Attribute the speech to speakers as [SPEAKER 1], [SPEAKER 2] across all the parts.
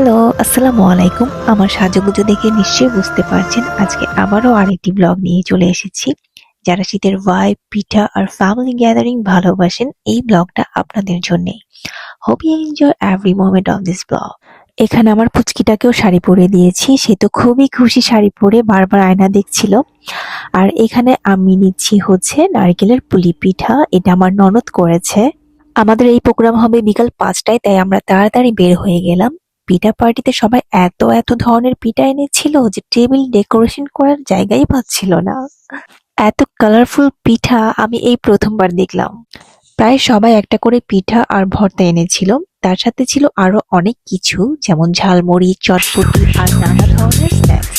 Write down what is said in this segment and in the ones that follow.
[SPEAKER 1] Hello, আসসালামু আলাইকুম। আমার সাজুগুজু দেখে নিশ্চয়ই বুঝতে পারছেন আজকে আবারও আরেকটি ব্লগ নিয়ে চলে এসেছি। যারা শীতের ভাইব পিঠা আর ফ্যামিলি গ্যাদারিং ভালোবাসেন, এই ব্লগটা আপনাদের জন্যেই। Hope you enjoy every moment of this blog এখানে আমার পুচকিটাকেও শাড়ি পরে দিয়েছি। সে তো খুবই খুশি শাড়ি পরে বারবার আয়না দেখছিল। আর এখানে আমি নিচ্ছি হচ্ছে নারকেলের পুলি পিঠা। এটা আমার ননদ করেছে। আমাদের এই প্রোগ্রাম হবে বিকাল পাঁচটায়, তাই আমরা তাড়াতাড়ি বের হয়ে গেলাম। পিঠা পার্টিতে সবাই এত এত ধরনের পিঠা এনেছিল যে টেবিল ডেকোরেশন করার জায়গাই পাচ্ছিল না। এত কালারফুল পিঠা আমি এই প্রথমবার দেখলাম। প্রায় সবাই একটা করে পিঠা আর ভর্তা এনেছিল। তার সাথে ছিল আরও অনেক কিছু, যেমন ঝালমুড়ি, চটপটি আর নানা ধরনের স্ন্যাক্স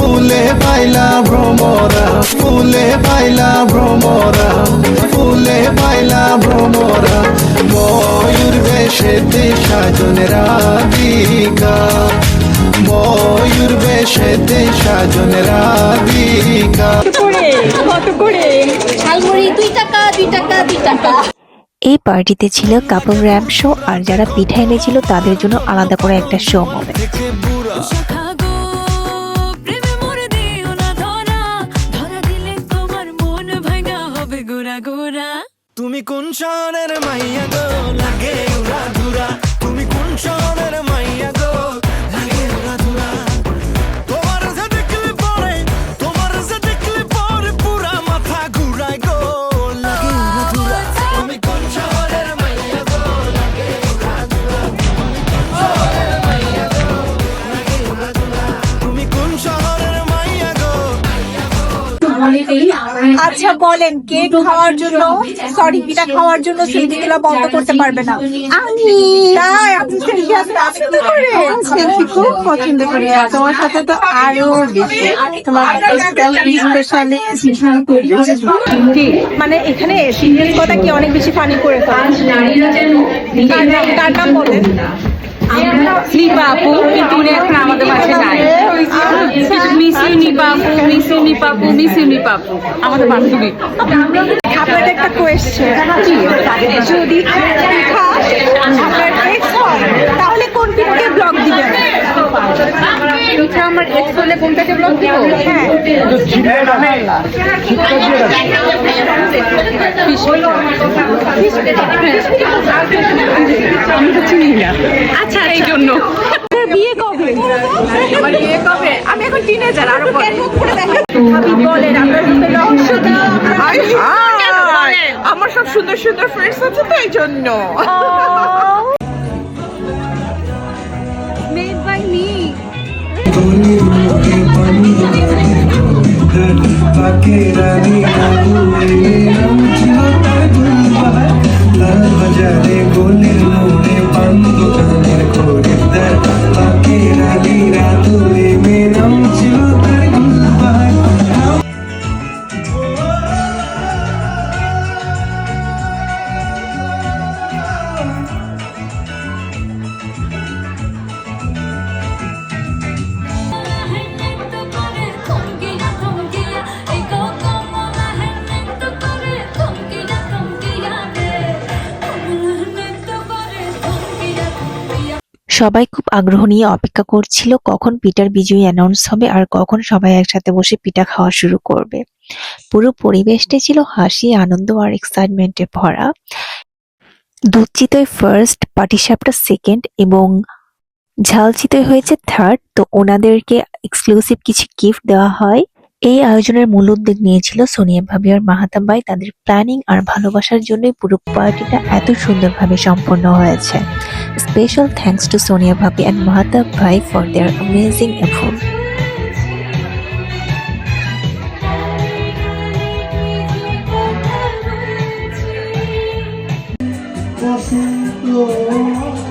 [SPEAKER 2] ফুলে পাইলা ভ্রমরা ফুলে পাইলা ভ্রমরা ফুলে পাইলা ভ্রমরা। ময়ূর বেশেতে সাজন রাধিকা ময়ূর বেশেতে সাজন রাধিকা।
[SPEAKER 3] কত করে? ঝালমুড়ি দুই টাকা দুই টাকা দুই টাকা।
[SPEAKER 1] এই পার্টিতে ছিল কাপড় র্যাম্প শো আর যারা পিঠা এনেছিল তাদের জন্য আলাদা করে একটা শো হবে।
[SPEAKER 2] শহরের মাইয়া
[SPEAKER 3] আচ্ছা বলেন কেক খাওয়ার জন্য সরি পিঠা খাওয়ার জন্য সেলফিগুলো বন্ধ করতে পারবে না আমি তাই আপনি সেলফি আসলে করে
[SPEAKER 4] সেলফি খুব পছন্দ করি তোমার সাথে তো আরও বেশি তোমার স্পেশালি
[SPEAKER 3] মানে এখানে সিঙ্গেল কথা কি অনেক বেশি ফানি করে ফেলে কার নাম বলেন
[SPEAKER 4] নিপা আপু কিন্তু এখন আমাদের পাশে নাই মিস ইউ নিপা আপু মিস ইউ আমাদের বান্ধবী
[SPEAKER 3] আপনার একটা কোয়েশ্চেন যদি আপনার তাহলে কোন পিঠাকে
[SPEAKER 4] পিঠা আমার এক্স হলে কোনটাকে ব্লক দিব
[SPEAKER 3] হ্যাঁ।
[SPEAKER 4] আমি তো চিনি না আচ্ছা এই জন্য
[SPEAKER 3] বিয়ে কবে?
[SPEAKER 4] আমার বিয়ে কবে? আমি এখন টিনেজার
[SPEAKER 3] আরও বলেন আপনার রহস্যটা
[SPEAKER 4] আমার সব সুন্দর সুন্দর ফ্রেন্ডস আছে তো এই জন্য
[SPEAKER 5] Paquera, mi amor
[SPEAKER 1] সবাই খুব আগ্রহ নিয়ে অপেক্ষা করছিল কখন পিটার বিজয়ী অ্যানাউন্স হবে আর কখন সবাই একসাথে বসে পিঠা খাওয়া শুরু করবে। পুরো পরিবেশটাই ছিল হাসি, আনন্দ আর এক্সাইটমেন্টে ভরা। দুধ চিতই ফার্স্ট পাটিসাপটা সেকেন্ড এবং ঝাল চিতই হয়েছে থার্ড তো ওনাদেরকে এক্সক্লুসিভ কিছু গিফট দেওয়া হয়। এই আয়োজনের মূল উদ্যোগ নিয়েছিল সোনিয়া ভাবি আর মাহাতাব ভাই। তাদের প্ল্যানিং আর ভালোবাসার জন্যই পুরো পার্টিটা এত সুন্দরভাবে সম্পন্ন হয়েছে। Special thanks to Sonia Bhabi and Mahatab Bhai for their amazing effort.
[SPEAKER 2] Basanta